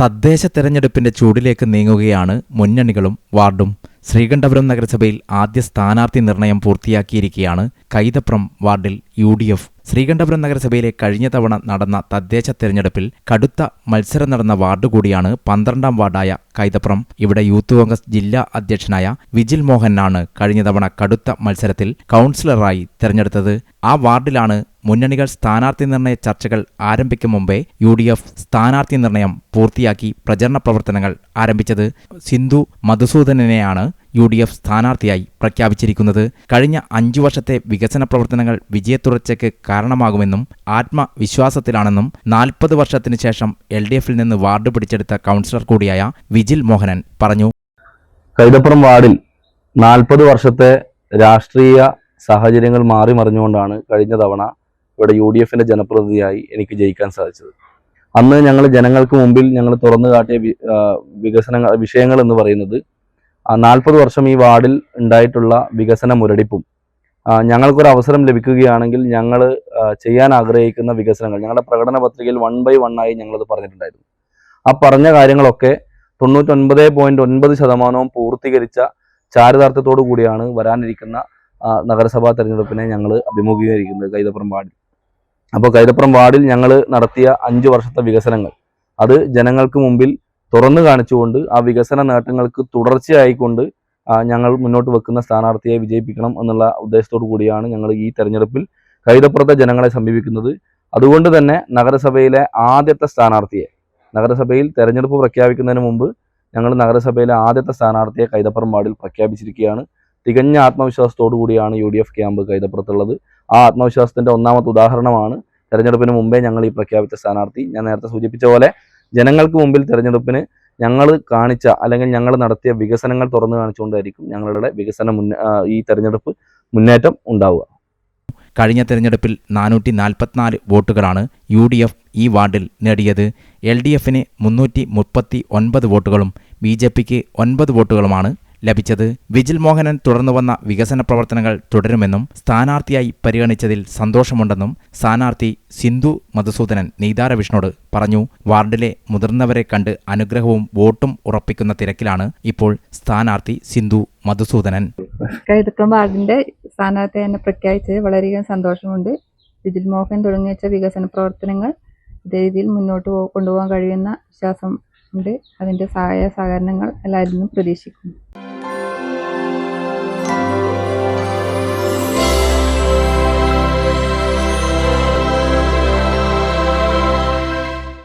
തദ്ദേശ തെരഞ്ഞെടുപ്പിന്റെ ചൂടിലേക്ക് നീങ്ങുകയാണ് മുന്നണികളും വാർഡും. ശ്രീകണ്ഠപുരം നഗരസഭയിൽ ആദ്യ സ്ഥാനാർത്ഥി നിർണയം പൂർത്തിയാക്കിയിരിക്കുകയാണ് കൈതപ്രം വാർഡിൽ യു ഡി എഫ്. ശ്രീകണ്ഠപുരം നഗരസഭയിലെ കഴിഞ്ഞ തവണ നടന്ന തദ്ദേശ തെരഞ്ഞെടുപ്പിൽ കടുത്ത മത്സരം നടന്ന വാർഡ് കൂടിയാണ് പന്ത്രണ്ടാം വാർഡായ കൈതപ്രം. ഇവിടെ യൂത്ത് കോൺഗ്രസ് ജില്ലാ അധ്യക്ഷനായ വിജിൽ മോഹനാണ് കഴിഞ്ഞ തവണ കടുത്ത മത്സരത്തിൽ കൗൺസിലറായി തെരഞ്ഞെടുത്തത്. ആ വാർഡിലാണ് മുന്നണികൾ സ്ഥാനാർത്ഥി നിർണയ ചർച്ചകൾ ആരംഭിക്കും മുമ്പേ യു ഡി എഫ് സ്ഥാനാർത്ഥി നിർണയം പൂർത്തിയാക്കി പ്രചരണ പ്രവർത്തനങ്ങൾ ആരംഭിച്ചത് സിന്ധു മധുസൂദനനെയാണ് യു ഡി എഫ് സ്ഥാനാർത്ഥിയായി പ്രഖ്യാപിച്ചിരിക്കുന്നത്. കഴിഞ്ഞ അഞ്ചു വർഷത്തെ വികസന പ്രവർത്തനങ്ങൾ വിജയത്തുടർച്ചയ്ക്ക് കാരണമാകുമെന്നും ആത്മവിശ്വാസത്തിലാണെന്നും നാൽപ്പത് വർഷത്തിനു ശേഷം എൽ ഡി എഫിൽ നിന്ന് വാർഡ് പിടിച്ചെടുത്ത കൗൺസിലർ കൂടിയായ വിജിൽ മോഹനൻ പറഞ്ഞു. കൈതപ്പുറം വാർഡിൽ നാൽപ്പത് വർഷത്തെ രാഷ്ട്രീയ സാഹചര്യങ്ങൾ മാറി മറിഞ്ഞുകൊണ്ടാണ് കഴിഞ്ഞ തവണ ഇവിടെ യു ഡി എഫിന്റെ ജനപ്രതിനിധിയായി എനിക്ക് ജയിക്കാൻ സാധിച്ചത്. അന്ന് ഞങ്ങൾ ജനങ്ങൾക്ക് മുമ്പിൽ ഞങ്ങൾ തുറന്നു കാട്ടിയ വികസന വികസനങ്ങൾ വിഷയങ്ങൾ എന്ന് പറയുന്നത് നാൽപ്പത് വർഷം ഈ വാർഡിൽ ഉണ്ടായിട്ടുള്ള വികസന മുരടിപ്പും ഞങ്ങൾക്കൊരു അവസരം ലഭിക്കുകയാണെങ്കിൽ ഞങ്ങൾ ചെയ്യാൻ ആഗ്രഹിക്കുന്ന വികസനങ്ങൾ ഞങ്ങളുടെ പ്രകടന പത്രികയിൽ വൺ ബൈ വൺ ആയി ഞങ്ങളത് പറഞ്ഞിട്ടുണ്ടായിരുന്നു. ആ പറഞ്ഞ കാര്യങ്ങളൊക്കെ തൊണ്ണൂറ്റൊൻപത് പോയിന്റ് ഒൻപത് ശതമാനവും പൂർത്തീകരിച്ച ചാരിതാർത്ഥ്യത്തോടു കൂടിയാണ് വരാനിരിക്കുന്ന നഗരസഭാ തെരഞ്ഞെടുപ്പിനെ ഞങ്ങൾ അഭിമുഖീകരിക്കുന്നത് കൈതപ്പുറം വാർഡിൽ. അപ്പോൾ കൈതപ്പുറം വാർഡിൽ ഞങ്ങൾ നടത്തിയ അഞ്ച് വർഷത്തെ വികസനങ്ങൾ. അത് ജനങ്ങൾക്ക് മുമ്പിൽ തുറന്നു കാണിച്ചുകൊണ്ട് ആ വികസന നേട്ടങ്ങൾക്ക് തുടർച്ചയായിക്കൊണ്ട് ഞങ്ങൾ മുന്നോട്ട് വെക്കുന്ന സ്ഥാനാർത്ഥിയെ വിജയിപ്പിക്കണം എന്നുള്ള ഉദ്ദേശത്തോടു കൂടിയാണ് ഞങ്ങൾ ഈ തെരഞ്ഞെടുപ്പിൽ കൈതപ്പുറത്തെ ജനങ്ങളെ സമീപിക്കുന്നത്. അതുകൊണ്ട് തന്നെ നഗരസഭയിലെ ആദ്യത്തെ സ്ഥാനാർത്ഥിയെ നഗരസഭയിൽ തെരഞ്ഞെടുപ്പ് പ്രഖ്യാപിക്കുന്നതിന് മുമ്പ് ഞങ്ങൾ നഗരസഭയിലെ ആദ്യത്തെ സ്ഥാനാർത്ഥിയെ കൈതപ്പുറം വാർഡിൽ പ്രഖ്യാപിച്ചിരിക്കുകയാണ്. തികഞ്ഞ ആത്മവിശ്വാസത്തോടു കൂടിയാണ് യു ഡി എഫ് ക്യാമ്പ് കൈതപ്പുറത്തുള്ളത്. ആ ആത്മവിശ്വാസത്തിന്റെ ഒന്നാമത്തെ ഉദാഹരണമാണ്. തെരഞ്ഞെടുപ്പിന് മുമ്പേ ഞങ്ങൾ ഈ പ്രഖ്യാപിച്ച സ്ഥാനാർത്ഥി. ഞാൻ നേരത്തെ സൂചിപ്പിച്ച പോലെ ജനങ്ങൾക്ക് മുമ്പിൽ തെരഞ്ഞെടുപ്പിന് ഞങ്ങൾ കാണിച്ച അല്ലെങ്കിൽ ഞങ്ങൾ നടത്തിയ വികസനങ്ങൾ തുറന്നു കാണിച്ചുകൊണ്ടായിരിക്കും ഞങ്ങളുടെ വികസന മുന്ന ഈ തെരഞ്ഞെടുപ്പ് മുന്നേറ്റം ഉണ്ടാവുക. കഴിഞ്ഞ തെരഞ്ഞെടുപ്പിൽ നാനൂറ്റി നാൽപ്പത്തിനാല് വോട്ടുകളാണ് യു ഡി എഫ് ഈ വാർഡിൽ നേടിയത്. എൽ ഡി എഫിന് മുന്നൂറ്റി മുപ്പത്തി ഒൻപത് വോട്ടുകളും ബി ജെ പിക്ക് ഒൻപത് വോട്ടുകളുമാണ് ലഭിച്ചത് വിജിൽ മോഹനൻ തുടർന്നു വന്ന വികസന പ്രവർത്തനങ്ങൾ തുടരുമെന്നും സ്ഥാനാർത്ഥിയായി പരിഗണിച്ചതിൽ സന്തോഷമുണ്ടെന്നും സ്ഥാനാർത്ഥി സിന്ധു മധുസൂദനൻ നീതാര പറഞ്ഞു. വാർഡിലെ മുതിർന്നവരെ കണ്ട് അനുഗ്രഹവും വോട്ടും ഉറപ്പിക്കുന്ന തിരക്കിലാണ് ഇപ്പോൾ സ്ഥാനാർത്ഥി സിന്ധു മധുസൂദനൻ. കൈതപ്പുറം വാർഡിന്റെ സ്ഥാനാർത്ഥി തന്നെ പ്രഖ്യാപിച്ചത് വളരെയധികം സന്തോഷമുണ്ട്. വിജിൽ മോഹൻ തുടങ്ങി വെച്ച വികസന പ്രവർത്തനങ്ങൾ ഇതേ രീതിയിൽ മുന്നോട്ട് കൊണ്ടുപോകാൻ കഴിയുന്ന വിശ്വാസം ഉണ്ട്. അതിന്റെ സഹായ സഹകരണങ്ങൾ എല്ലാവരും പ്രതീക്ഷിക്കുന്നു.